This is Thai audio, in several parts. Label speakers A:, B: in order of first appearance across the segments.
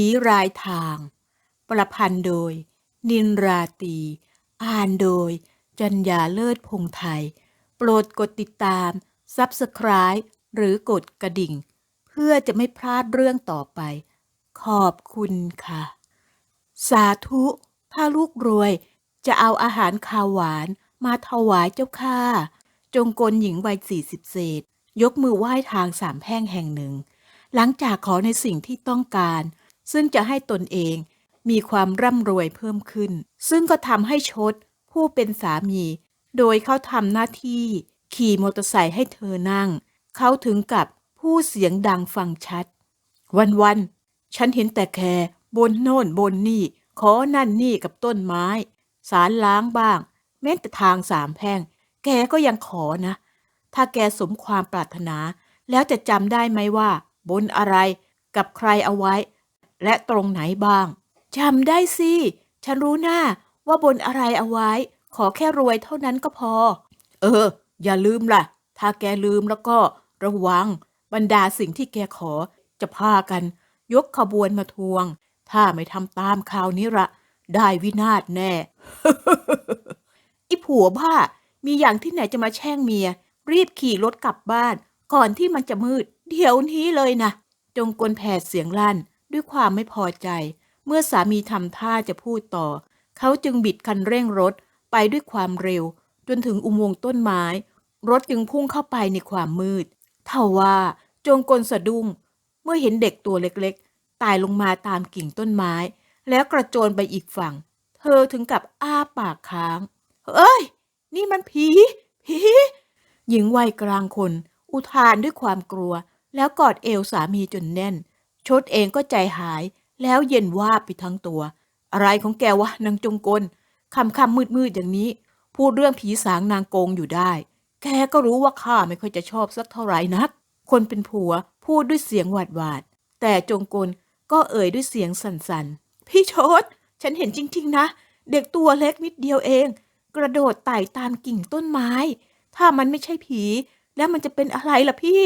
A: ผีรายทาง ประพันธ์โดย นินราตี อ่านโดย จัญญาเลิศพงไทย โปรดกดติดตาม Subscribe หรือกดกระดิ่ง เพื่อจะไม่พลาดเรื่องต่อไป ขอบคุณค่ะ สาธุ ถ้าลูกรวยจะเอาอาหารคาวหวานมาถวายเจ้าค่ะจงกลหญิงวัยสี่สิบเศษ ยกมือไหว้ทางสามแพ่งแห่งหนึ่ง หลังจากขอในสิ่งที่ต้องการ ซึ่งจะให้ตนเองมีความร่ำรวยเพิ่มขึ้น ซึ่งก็ทำให้ชดผู้เป็นสามี โดยเขาทำหน้าที่ ขี่มอเตอร์ไซค์ให้เธอนั่ง เขาถึงกับผู้เสียงดังฟังชัด วันๆ ฉันเห็นแต่แคบนโน่นบนนี่ ขอนั่นนี่กับต้นไม้ สารล้างบ้าง แม้แต่ทางสามแพ่งแกก็ยังขอนะ ถ้าแกสมความปรารถนา แล้วจะจำได้ไหมว่า บนอะไรกับใครเอาไว้ และตรงไหนบ้างจำได้สิ ฉันรู้หน้าว่าบนอะไรเอาไว้ ขอแค่รวยเท่านั้นก็พอ เออ อย่าลืมล่ะ ถ้าแกลืมแล้วก็ระวัง บรรดาสิ่งที่แกขอจะพากัน ยกขบวนมาทวง ถ้าไม่ทำตามคราวนี้ละได้วินาศแน่อีผัวบ้า มีอย่างที่ไหนจะมาแช่งเมีย รีบขี่รถกลับบ้าน ก่อนที่มันจะมืด เดี๋ยวนี้เลยนะ จงกลแผดเสียงลั่น ด้วยความไม่พอใจ เมื่อสามีทำท่าจะพูดต่อ เขาจึงบิดคันเร่งรถไปด้วยความเร็ว จนถึงอุโมงค์ต้นไม้ รถจึงพุ่งเข้าไปในความมืดเท่าว่าจงกลสะดุ้ง เมื่อเห็นเด็กตัวเล็กๆ ตายลงมาตามกิ่งต้นไม้ แล้วกระโจนไปอีกฝั่ง เธอถึงกับอ้าปากค้าง เอ้ย นี่มันผี ผี หญิงวัยกลางคน อุทานด้วยความกลัว แล้วกอดเอวสามีจนแน่น ชดเองก็ใจหาย แล้วเย็นว่าไปทั้งตัว อะไรของแกวะนางจงกลคำคำมืดมืดๆอย่างนี้ พูดเรื่องผีสางนางโกงอยู่ได้ แกก็รู้ว่าข้าไม่ค่อยจะชอบสักเท่าไหร่นัก คนเป็นผัวพูดด้วยเสียงหวาดหวาดๆแต่จงกลก็เอ่ยด้วยเสียงสั่นๆ พี่ชด ฉันเห็นจริง ๆ นะ เด็กตัวเล็กนิดเดียวเอง กระโดดไต่ตามกิ่งต้นไม้ ถ้ามันไม่ใช่ผี แล้วมันจะเป็นอะไรล่ะพี่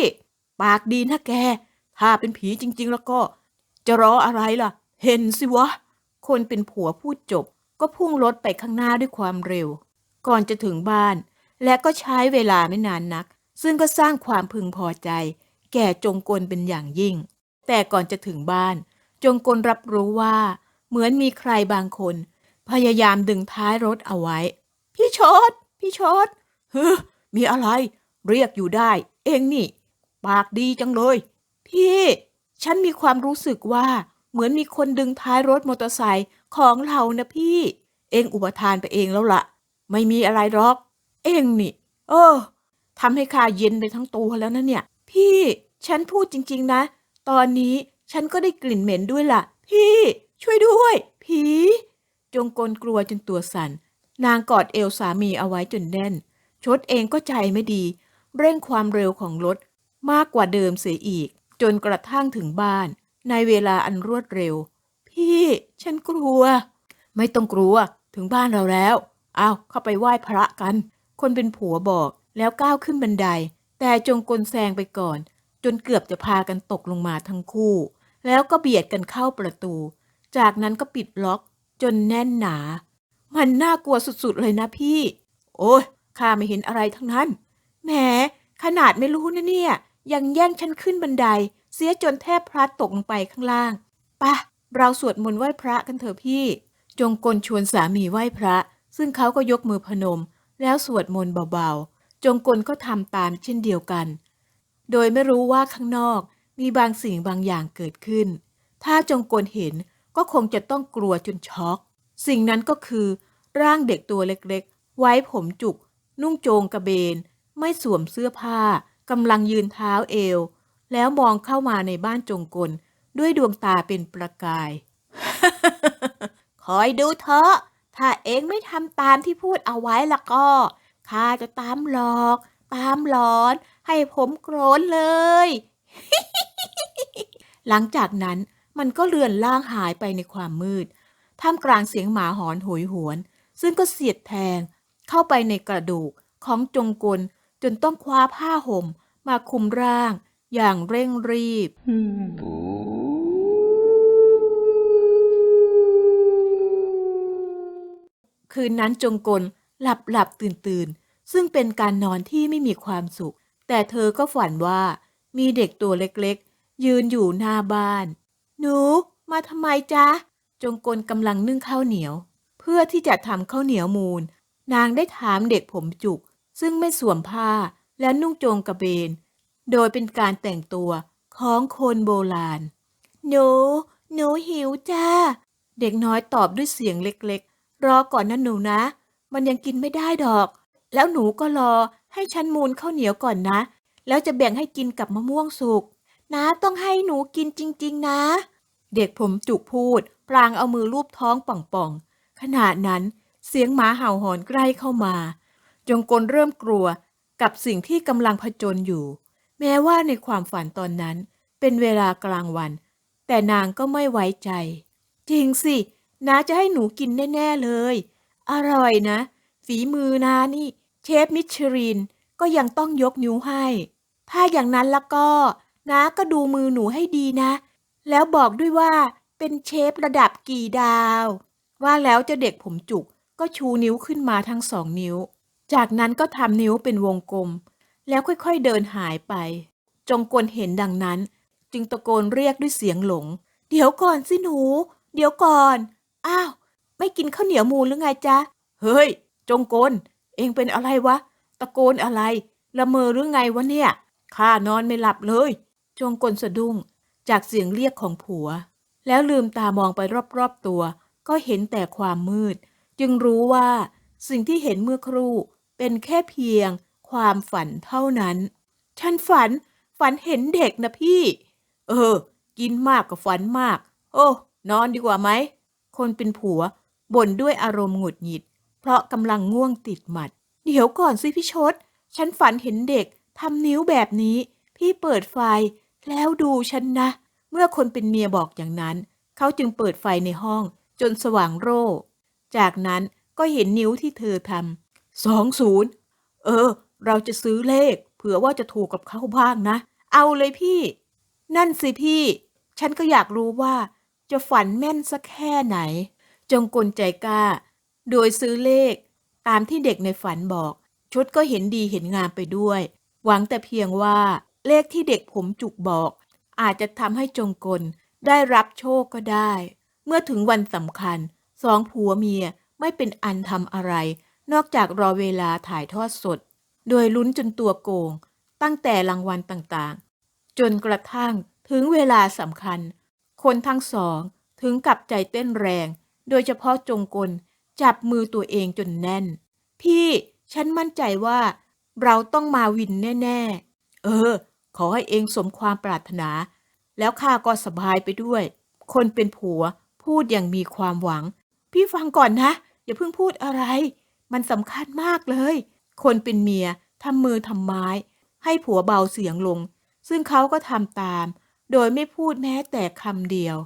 A: ปากดีนะแก ถ้าเป็นผีจริง ๆ แล้วก็ จะรออะไรล่ะ เห็นสิวะ คนเป็นผัวพูดจบ ก็พุ่งรถไปข้างหน้าด้วยความเร็ว ก่อนจะถึงบ้าน และก็ใช้เวลาไม่นานนัก ซึ่งก็สร้างความพึงพอใจ แก่จงกลเป็นอย่างยิ่ง แต่ก่อนจะถึงบ้าน จงกลรับรู้ว่า เหมือนมีใครบางคน พยายามดึงท้ายรถเอาไว้ พี่ชด พี่ชดเฮ้อมีอะไร เรียกอยู่ได้ เองนี่ ปากดีจังเลย พี่ ฉันมีความรู้สึกว่า เหมือนมีคนดึงท้ายรถมอเตอร์ไซค์ของเรานะพี่ เองอุปทานไปเองแล้วละ่ะ ไม่มีอะไรหรอก เองนี่ เออทำให้ข้าเย็นไปทั้งตัวแล้วนะเนี่ย พี่ ฉันพูดจริง ๆ นะ ตอนนี้ฉันก็ได้กลิ่นเหม็นด้วยล่ะ พี่ ช่วยด้วย ผี จงกลกลัวจนตัวสั่น นางกอดเอวสามีเอาไว้จนแน่น ชดเองก็ใจไม่ดี เร่งความเร็วของรถมากกว่าเดิมเสียอีก จนกระทั่งถึงบ้าน ในเวลาอันรวดเร็ว พี่ ฉันกลัว ไม่ต้องกลัว ถึงบ้านเราแล้ว เอาเข้าไปไหว้พระกัน คนเป็นผัวบอกแล้วก้าวขึ้นบันได แต่จงกลแซงไปก่อน จนเกือบจะพากันตกลงมาทั้งคู่ แล้วก็เบียดกันเข้าประตู จากนั้นก็ปิดล็อก จนแน่นหนา มันน่ากลัวสุดๆเลยนะพี่ โอ้ยข้าไม่เห็นอะไรทั้งนั้น แหม ขนาดไม่รู้นะเนี่ย ยังแย่งฉันขึ้นบันได เสียจนแทบพลัดตกลงไปข้างล่างปะเราสวดมนต์ไหว้พระกันเถอะพี่ จงกลชวนสามีไหว้พระ ซึ่งเขาก็ยกมือพนม แล้วสวดมนต์เบาๆ จงกลก็ทำตามเช่นเดียวกัน โดยไม่รู้ว่าข้างนอกมีบางสิ่งบางอย่างเกิดขึ้น ถ้าจงกลเห็นก็คงจะต้องกลัวจนช็อก สิ่งนั้นก็คือ ร่างเด็กตัวเล็กๆ ไว้ผมจุก นุ่งโจงกระเบน ไม่สวมเสื้อผ้า กำลังยืนเท้าเอว แล้วมองเข้ามาในบ้านจงกล ด้วยดวงตาเป็นประกาย คอยดูเถอะ ถ้าเองไม่ทำตามที่พูดเอาไว้ละก็ ข้าจะตามหลอก ตามหลอน ให้ผมโกรนเลย หลังจากนั้นมันก็เลือนล่างหายไปในความมืด ท่ามกลางเสียงหมาหอนโหยหวน ซึ่งก็เสียดแทงเข้าไปในกระดูกของจงกล จนต้องคว้าผ้าห่มมาคุมร่างอย่างเร่งรีบ คืนนั้นจงกลหลับหลับตื่นตื่นซึ่งเป็นการนอนที่ไม่มีความสุข แต่เธอก็ฝันว่ามีเด็กตัวเล็กๆ ยืนอยู่หน้าบ้าน หนู มาทำไมจ๊ะ จงกลกำลังนึ่งข้าวเหนียว เพื่อที่จะทำข้าวเหนียวมูล นางได้ถามเด็กผมจุก ซึ่งไม่สวมผ้าและนุ่งโจงกระเบน โดยเป็นการแต่งตัวของคนโบราณ หนู หนูหิวจ้า เด็กน้อยตอบด้วยเสียงเล็กๆ รอก่อนนะหนูนะ มันยังกินไม่ได้ดอก แล้วหนูก็รอให้ฉันมูลข้าวเหนียวก่อนนะ แล้วจะแบ่งให้กินกับมะม่วงสุก นะต้องให้หนูกินจริง ๆ นะ เด็กผมจุกพูดพลางเอามือลูบท้องป่องๆ ขณะนั้นเสียงหมาเห่าหอนใกล้เข้ามา จงกลเริ่มกลัวกับสิ่งที่กำลังผจญอยู่ แม้ว่าในความฝันตอนนั้นเป็นเวลากลางวัน แต่นางก็ไม่ไว้ใจ จริงสิน้าจะให้หนูกินแน่ ๆเลย อร่อยนะ ฝีมือนานี่ เชฟมิชลินก็ยังต้องยกนิ้วให้ ถ้าอย่างนั้นแล้วก็น้าก็ดูมือหนูให้ดีนะ แล้วบอกด้วยว่าเป็นเชฟระดับกี่ดาว ว่าแล้วเจ้าเด็กผมจุกก็ชูนิ้วขึ้นมาทั้งสองนิ้ว จากนั้นก็ทำนิ้วเป็นวงกลม แล้วค่อยๆเดินหายไป จงกลเห็นดังนั้น จึงตะโกนเรียกด้วยเสียงหลง เดี๋ยวก่อนสิหนู เดี๋ยวก่อน อ้าว ไม่กินข้าวเหนียวมูลหรือไงจ๊ะ เฮ้ย จงกลเองเป็นอะไรวะ ตะโกนอะไร ละเมอหรือไงวะเนี่ย ข้านอนไม่หลับเลย จงกลสะดุ้ง จากเสียงเรียกของผัว แล้วลืมตามองไปรอบๆตัว ก็เห็นแต่ความมืด จึงรู้ว่า สิ่งที่เห็นเมื่อครู่เป็นแค่เพียงความฝันเท่านั้น ฉันฝัน ฝันเห็นเด็กนะพี่ เออ กินมากกับฝันมาก โอ้ นอนดีกว่าไหม คนเป็นผัวบ่นด้วยอารมณ์หงุดหงิด เพราะกำลังง่วงติดหมัด เดี๋ยวก่อนสิพี่ชด ฉันฝันเห็นเด็กทำนิ้วแบบนี้ พี่เปิดไฟ แล้วดูฉันนะ เมื่อคนเป็นเมียบอกอย่างนั้น เขาจึงเปิดไฟในห้องจนสว่างโร่ จากนั้น ก็เห็นนิ้วที่เธอทำสองศูนย์เออ เราจะซื้อเลข เผื่อว่าจะถูกกับเขาบ้างนะ เอาเลยพี่ นั่นสิพี่ ฉันก็อยากรู้ว่า จะฝันแม่นสักแค่ไหน จงกลใจกล้า โดยซื้อเลข ตามที่เด็กในฝันบอก ชุดก็เห็นดีเห็นงามไปด้วย หวังแต่เพียงว่าเลขที่เด็กผมจุกบอก อาจจะทำให้จงกลได้รับโชคก็ได้ เมื่อถึงวันสำคัญ สองผัวเมีย ไม่เป็นอันทำอะไร นอกจากรอเวลาถ่ายทอดสด โดยลุ้นจนตัวโกง ตั้งแต่รางวัลต่างๆ จนกระทั่งถึงเวลาสำคัญ คนทั้งสองถึงกับใจเต้นแรง โดยเฉพาะจงกลจับมือตัวเองจนแน่น พี่ฉันมั่นใจว่า เราต้องมาวินแน่ ๆ เออ ขอให้เองสมความปรารถนา แล้วข้าก็สบายไปด้วย คนเป็นผัวพูดอย่างมีความหวัง พี่ฟังก่อนนะ อย่าเพิ่งพูดอะไร มันสำคัญมากเลย คนเป็นเมียทำมือทำไม้ ให้ผัวเบาเสียงลง ซึ่งเขาก็ทำตาม โดยไม่พูดแม้แต่คำเดียว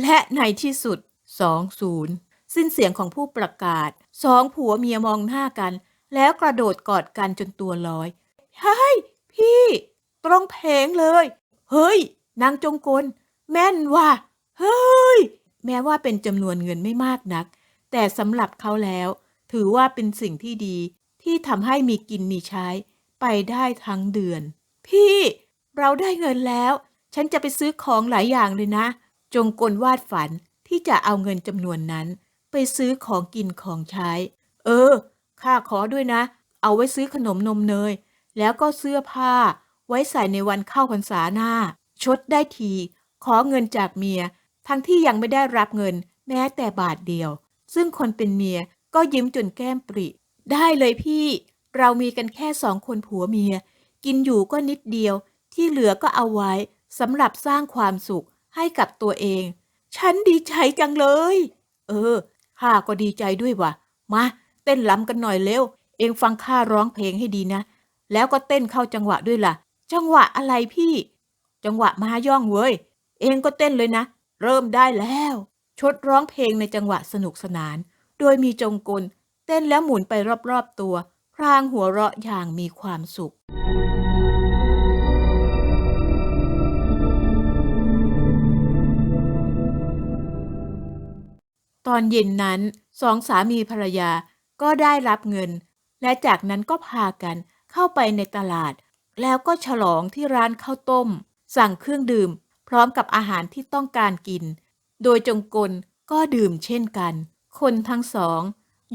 A: และในที่สุด2-0สิ้นเสียงของผู้ประกาศสองผัวเมียมองหน้ากัน แล้วกระโดดกอดกันจนตัวลอยเฮ้ยพี่ ตรงเพลงเลย เฮ้ย นางจงกล แม่นว่ะเฮ้ย แม้ว่าเป็นจำนวนเงินไม่มากนัก แต่สำหรับเขาแล้ว ถือว่าเป็นสิ่งที่ดีที่ทำให้มีกินมีใช้ ไปได้ทั้งเดือน พี่ เราได้เงินแล้ว ฉันจะไปซื้อของหลายอย่างเลยนะ จงกลวาดฝันที่จะเอาเงินจำนวนนั้น ไปซื้อของกินของใช้ เออข้าขอด้วยนะ เอาไว้ซื้อขนมนมเนย แล้วก็เสื้อผ้า ไว้ใส่ในวันเข้าพรรษาหน้า ชดได้ที ขอเงินจากเมีย ทั้งที่ยังไม่ได้รับเงิน แม้แต่บาทเดียว ซึ่งคนเป็นเมียก็ยิ้มจนแก้มปริ ได้เลยพี่ เรามีกันแค่สองคนผัวเมีย กินอยู่ก็นิดเดียว ที่เหลือก็เอาไว้สำหรับสร้างความสุขให้กับตัวเอง ฉันดีใจจังเลย เออข้าก็ดีใจด้วยว่ะ มาเต้นล้ำกันหน่อยเร็ว เองฟังข้าร้องเพลงให้ดีนะ แล้วก็เต้นเข้าจังหวะด้วยล่ะ จังหวะอะไรพี่ จังหวะมาย่องเว้ย เองก็เต้นเลยนะ เริ่มได้แล้ว ชดร้องเพลงในจังหวะสนุกสนาน โดยมีจงกล เต้นแล้วหมุนไปรอบๆตัว พรางหัวเราะอย่างมีความสุขตอนเย็นนั้นสองสามีภรรยาก็ได้รับเงิน และจากนั้นก็พากันเข้าไปในตลาด แล้วก็ฉลองที่ร้านข้าวต้ม สั่งเครื่องดื่ม พร้อมกับอาหารที่ต้องการกิน โดยจงกลก็ดื่มเช่นกัน คนทั้งสอง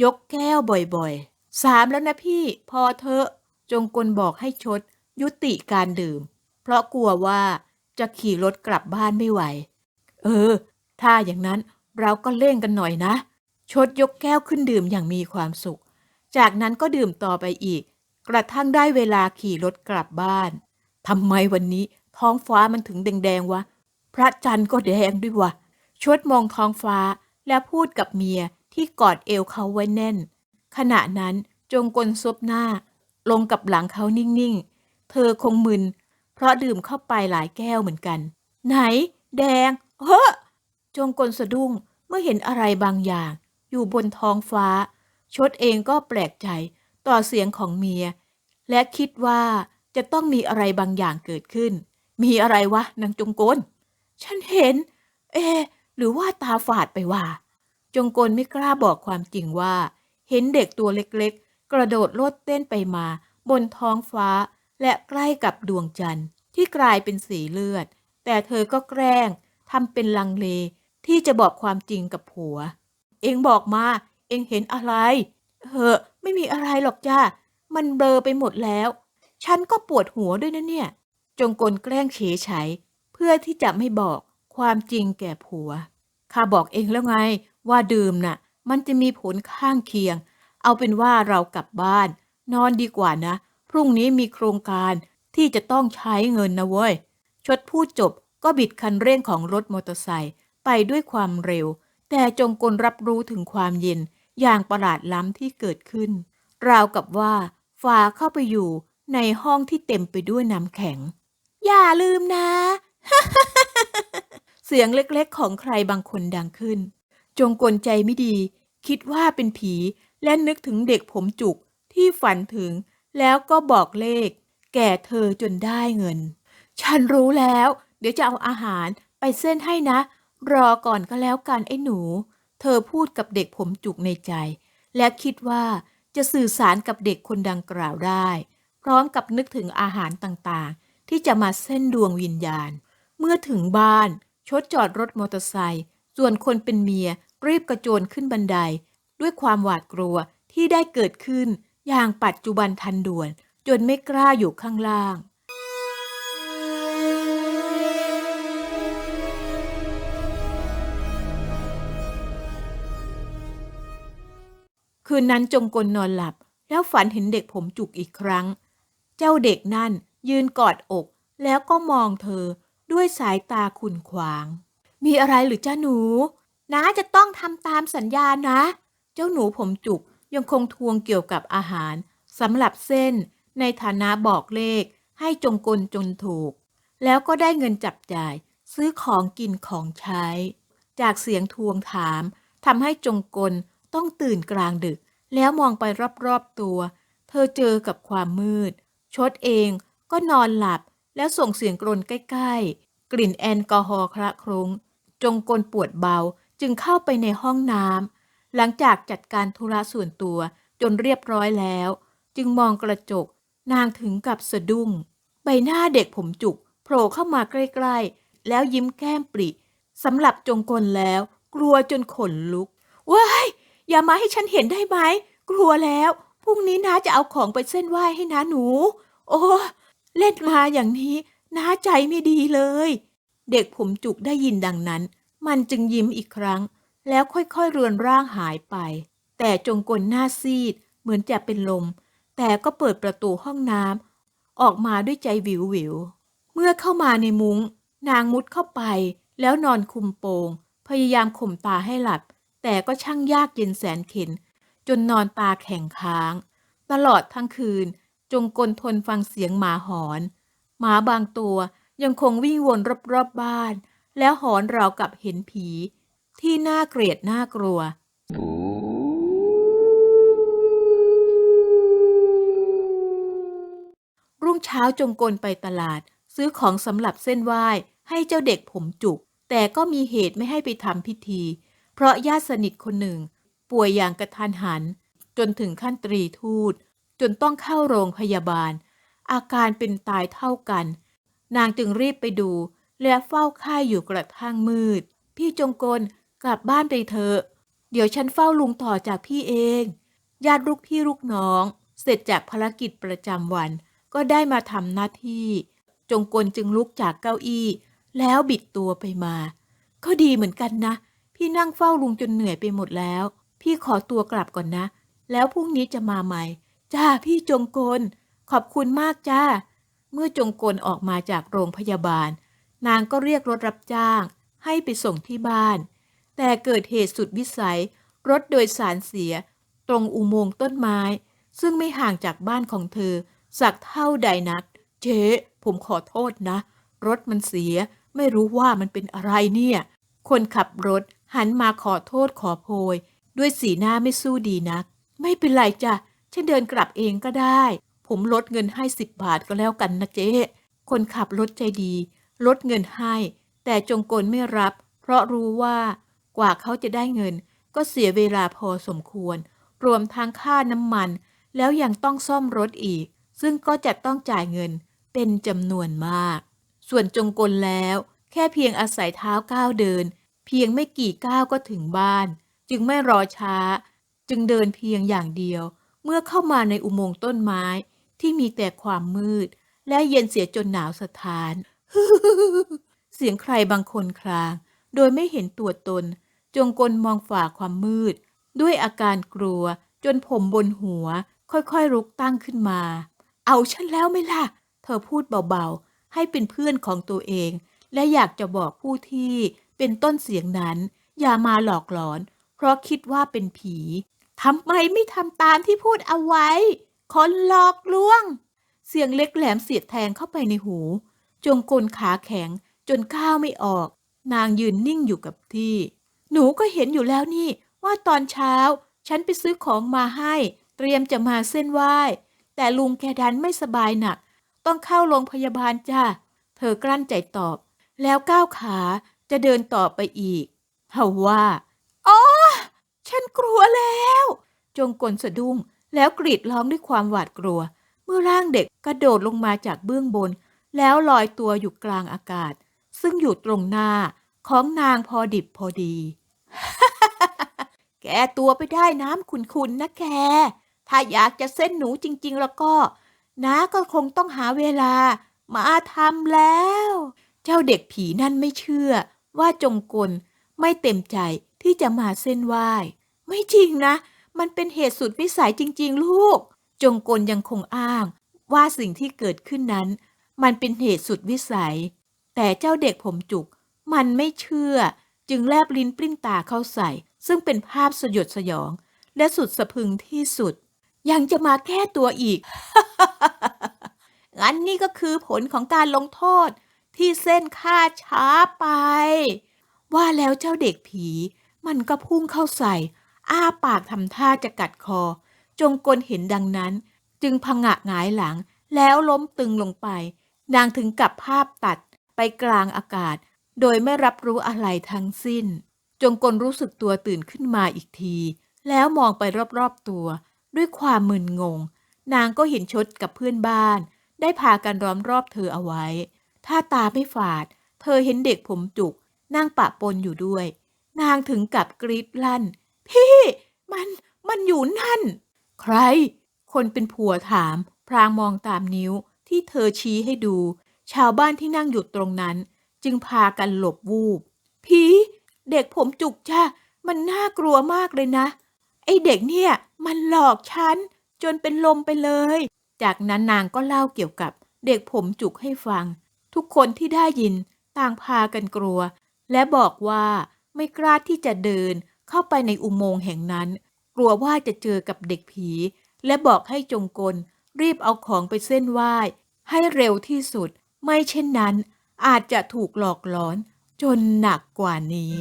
A: ยกแก้วบ่อยๆ สามแล้วนะพี่พอเถอะ จงกลบอกให้ชด ยุติการดื่ม เพราะกลัวว่าจะขี่รถกลับบ้านไม่ไหว เออ ถ้าอย่างนั้นเราก็เล่นกันหน่อยนะ ชดยกแก้วขึ้นดื่มอย่างมีความสุข จากนั้นก็ดื่มต่อไปอีก กระทั่งได้เวลาขี่รถกลับบ้านทำไมวันนี้ท้องฟ้ามันถึงแดงๆวะ พระจันทร์ก็แดงด้วยวะ ชดมองท้องฟ้าแล้วพูดกับเมียที่กอดเอวเขาไว้แน่น ขณะนั้นจงกลซบหน้า ลงกับหลังเขานิ่งๆ เธอคงมึน เพราะดื่มเข้าไปหลายแก้วเหมือนกัน ไหน แดง เฮ้อจงกลสะดุ้งเมื่อเห็นอะไรบางอย่าง อยู่บนท้องฟ้า ชดเองก็แปลกใจต่อเสียงของเมีย และคิดว่าจะต้องมีอะไรบางอย่างเกิดขึ้น มีอะไรวะนางจงกล ฉันเห็น เอ หรือว่าตาฝาดไปว่า จงกลไม่กล้าบอกความจริงว่า เห็นเด็กตัวเล็กๆ กระโดดโลดเต้นไปมา บนท้องฟ้า และใกล้กับดวงจันทร์ที่กลายเป็นสีเลือด แต่เธอก็แกล้งทำเป็นลังเล ที่จะบอกความจริงกับผัว เองบอกมา เองเห็นอะไรเฮ้อไม่มีอะไรหรอกจ้ามันเบลอไปหมดแล้ว ฉันก็ปวดหัวด้วยนะเนี่ย จงกลแกล้งเฉยไฉเพื่อที่จะไม่บอก ความจริงแก่ผัว ข้าบอกเองแล้วไงว่าดื่มน่ะ มันจะมีผลข้างเคียง เอาเป็นว่าเรากลับบ้าน นอนดีกว่านะ พรุ่งนี้มีโครงการที่จะต้องใช้เงินนะเว้ย ชดพูดจบก็บิดคันเร่งของรถมอเตอร์ไซค์ไปด้วยความเร็ว แต่จงกลรับรู้ถึงความเย็นอย่างประหลาดล้ำที่เกิดขึ้น ราวกับว่าฝ่าเข้าไปอยู่ในห้องที่เต็มไปด้วยน้ำแข็ง อย่าลืมนะ เสียงเล็กๆ ของใครบางคนดังขึ้น จงกลใจไม่ดี คิดว่าเป็นผีและนึกถึงเด็กผมจุกที่ฝันถึง แล้วก็บอกเลข แก่เธอจนได้เงิน ฉันรู้แล้ว เดี๋ยวจะเอาอาหารไปเส้นให้นะ รอก่อนก็แล้วกันไอ้หนู เธอพูดกับเด็กผมจุกในใจ และคิดว่าจะสื่อสารกับเด็กคนดังกล่าวได้ พร้อมกับนึกถึงอาหารต่างๆ ที่จะมาเส้นดวงวิญญาณ เมื่อถึงบ้าน ชดจอดรถมอเตอร์ไซค์ส่วนคนเป็นเมียรีบกระโจนขึ้นบันได ด้วยความหวาดกลัวที่ได้เกิดขึ้นอย่างปัจจุบันทันด่วน จนไม่กล้าอยู่ข้างล่าง คืนนั้นจงกลนอนหลับ แล้วฝันเห็นเด็กผมจุกอีกครั้ง เจ้าเด็กนั่นยืนกอดอกแล้วก็มองเธอ ด้วยสายตาขุ่นขวาง มีอะไรหรือจ้าหนู น้าจะต้องทำตามสัญญานะ เจ้าหนูผมจุกยังคงทวงเกี่ยวกับอาหารสำหรับเส้น ในฐานะบอกเลข ให้จงกลจนถูก แล้วก็ได้เงินจับจ่าย ซื้อของกินของใช้ จากเสียงทวงถามทำให้จงกลต้องตื่นกลางดึก แล้วมองไปรอบๆตัว เธอเจอกับความมืด ชดเองก็นอนหลับ แล้วส่งเสียงกรนใกล้ๆ กลิ่นแอลกอฮอล์คละครุงจงกลปวดเบาจึงเข้าไปในห้องน้ำหลังจากจัดการธุระส่วนตัวจนเรียบร้อยแล้ว จึงมองกระจก นางถึงกับสะดุ้ง ใบหน้าเด็กผมจุกโผล่เข้ามาใกล้ๆ แล้วยิ้มแก้มปริสำหรับจงกลแล้ว กลัวจนขนลุกว้ายอย่ามาให้ฉันเห็นได้ไหม กลัวแล้วพรุ่งนี้น้าจะเอาของไปเส้นไหว้ให้น้าหนู โอ้ เล่นมาอย่างนี้น้าใจไม่ดีเลย เด็กผมจุกได้ยินดังนั้น มันจึงยิ้มอีกครั้ง แล้วค่อยๆเรือนร่างหายไป แต่จงกลหน้าซีด เหมือนจะเป็นลม แต่ก็เปิดประตูห้องน้ำออกมาด้วยใจวิววิวเมื่อเข้ามาในมุง้ง นางมุดเข้าไป แล้วนอนคุมโปง พยายามข่มตาให้หลับ แต่ก็ช่างยากเย็นแสนเข็น จนนอนตาแข็งค้าง ตลอดทั้งคืน จงกลทนฟังเสียงหมาหอน หมาบางตัวยังคงวิ่งวนรอบๆบบ้าน แล้วหอนราวกับเห็นผี ที่น่าเกลียดน่ากลัว รุ่งเช้าจงกลไปตลาด ซื้อของสำหรับเส้นไหว้ให้เจ้าเด็กผมจุก แต่ก็มีเหตุไม่ให้ไปทำพิธี เพราะญาติสนิทคนหนึ่ง ป่วยอย่างกระทันหัน จนถึงขั้นตรีทูต จนต้องเข้าโรงพยาบาล อาการเป็นตายเท่ากัน นางจึงรีบไปดู และเฝ้าไข้อยู่กระทั่งมืด พี่จงกลกลับบ้านไปเถอะเดี๋ยวฉันเฝ้าลุงต่อจากพี่เอง ญาติลูกพี่ลูกน้อง เสร็จจากภารกิจประจำวัน ก็ได้มาทำหน้าที่ จงกลจึงลุกจากเก้าอี้ แล้วบิดตัวไปมา ก็ดีเหมือนกันนะ พี่นั่งเฝ้าลุงจนเหนื่อยไปหมดแล้ว พี่ขอตัวกลับก่อนนะ แล้วพรุ่งนี้จะมาใหม่ จ้าพี่จงกล ขอบคุณมากจ้า เมื่อจงกลออกมาจากโรงพยาบาล นางก็เรียกรถรับจ้าง ให้ไปส่งที่บ้าน แต่เกิดเหตุสุดวิสัย รถโดยสารเสีย ตรงอุโมงค์ต้นไม้ ซึ่งไม่ห่างจากบ้านของเธอ สักเท่าใดนัก เจ๊ผมขอโทษนะ รถมันเสีย ไม่รู้ว่ามันเป็นอะไรเนี่ย คนขับรถหันมาขอโทษขอโพย ด้วยสีหน้าไม่สู้ดีนัก ไม่เป็นไรจ้ะ ฉันเดินกลับเองก็ได้ ผมลดเงินให้สิบบาทก็แล้วกันนะเจ๊ คนขับรถใจดี ลดเงินให้ แต่จงกลไม่รับ เพราะรู้ว่ากว่าเขาจะได้เงิน ก็เสียเวลาพอสมควร รวมทั้งค่าน้ำมัน แล้วยังต้องซ่อมรถอีก ซึ่งก็จะต้องจ่ายเงินเป็นจำนวนมาก ส่วนจงกลแล้ว แค่เพียงอาศัยเท้าก้าวเดิน เพียงไม่กี่ก้าวก็ถึงบ้าน จึงไม่รอช้า จึงเดินเพียงอย่างเดียว เมื่อเข้ามาในอุโมงค์ต้นไม้ที่มีแต่ความมืด และเย็นเสียจนหนาวสะท้าน เสียงใครบางคนคลาง โดยไม่เห็นตัวตน จงกลมองฝ่าความมืด ด้วยอาการกลัว จนผมบนหัว ค่อยๆลุกตั้งขึ้นมา เอาฉันแล้วไหม่ล่ะ เธอพูดเบาๆ ให้เป็นเพื่อนของตัวเอง และอยากจะบอกผู้ที่เป็นต้นเสียงนั้น อย่ามาหลอกหลอน เพราะคิดว่าเป็นผี ทำไมไม่ทำตามที่พูดเอาไว้ คนหลอกลวง เสียงเล็กแหลมเสียดแทงเข้าไปในหู จงกลขาแข็งจนก้าวไม่ออก นางยืนนิ่งอยู่กับที่ หนูก็เห็นอยู่แล้วนี่ ว่าตอนเช้า ฉันไปซื้อของมาให้ เตรียมจะมาเส้นไหว้ แต่ลุงแกดันไม่สบายหนัก ต้องเข้าโรงพยาบาลจ้าเธอกลั้นใจตอบ แล้วก้าวขาจะเดินต่อไปอีกเฮาว่า ฉันกลัวแล้ว จงกลสะดุ้งแล้วกรีดร้องด้วยความหวาดกลัว เมื่อร่างเด็กกระโดดลงมาจากเบื้องบน แล้วลอยตัวอยู่กลางอากาศ ซึ่งอยู่ตรงหน้าของนางพอดิบพอดี แกตัวไปได้น้ำขุนๆนะแก ถ้าอยากจะเส้นหนูจริง ๆ แล้วก็น้าก็คงต้องหาเวลา มาทำแล้ว เจ้าเด็กผีนั่นไม่เชื่อว่าจงกลไม่เต็มใจ ที่จะมาเส้นไหว้ ไม่จริงนะ มันเป็นเหตุสุดวิสัยจริง ๆ ลูก จงกลยังคงอ้าง ว่าสิ่งที่เกิดขึ้นนั้น มันเป็นเหตุสุดวิสัย แต่เจ้าเด็กผมจุก มันไม่เชื่อ จึงแลบลิ้นปลิ้นตาเข้าใส่ ซึ่งเป็นภาพสยดสยอง และสุดสะพึงที่สุด ยังจะมาแก้ตัวอีกงั้นนี่ก็คือผลของการลงโทษที่เส้นค่าช้าไป ว่าแล้วเจ้าเด็กผี มันก็พุ่งเข้าใส่ อ้าปากทำท่าจะกัดคอ จงกลเห็นดังนั้น จึงพงะหงายหลัง แล้วล้มตึงลงไป นางถึงกับภาพตัดไปกลางอากาศ โดยไม่รับรู้อะไรทั้งสิ้น จงกลรู้สึกตัวตื่นขึ้นมาอีกที แล้วมองไปรอบๆตัว ด้วยความมึนงง นางก็เห็นชดกับเพื่อนบ้าน ได้พากันล้อมรอบเธอเอาไว้ ถ้าตาไม่ฝาด เธอเห็นเด็กผมจุกนั่งปะปนอยู่ด้วย นางถึงกับกรีดลั่น พี่ มันมันอยู่นั่น ใคร คนเป็นผัวถาม พรางมองตามนิ้วที่เธอชี้ให้ดู ชาวบ้านที่นั่งอยู่ตรงนั้น จึงพากันหลบวูบ ผีเด็กผมจุกจ้ามันน่ากลัวมากเลยนะ ไอเด็กเนี่ย มันหลอกฉัน จนเป็นลมไปเลย จากนั้นนางก็เล่าเกี่ยวกับเด็กผมจุกให้ฟัง ทุกคนที่ได้ยินต่างพากันกลัว และบอกว่า ไม่กล้าที่จะเดินเข้าไปในอุโมงค์แห่งนั้น กลัวว่าจะเจอกับเด็กผี และบอกให้จงกลรีบเอาของไปเส้นไหว้ ให้เร็วที่สุด ไม่เช่นนั้น อาจจะถูกหลอกหลอนจนหนักกว่านี้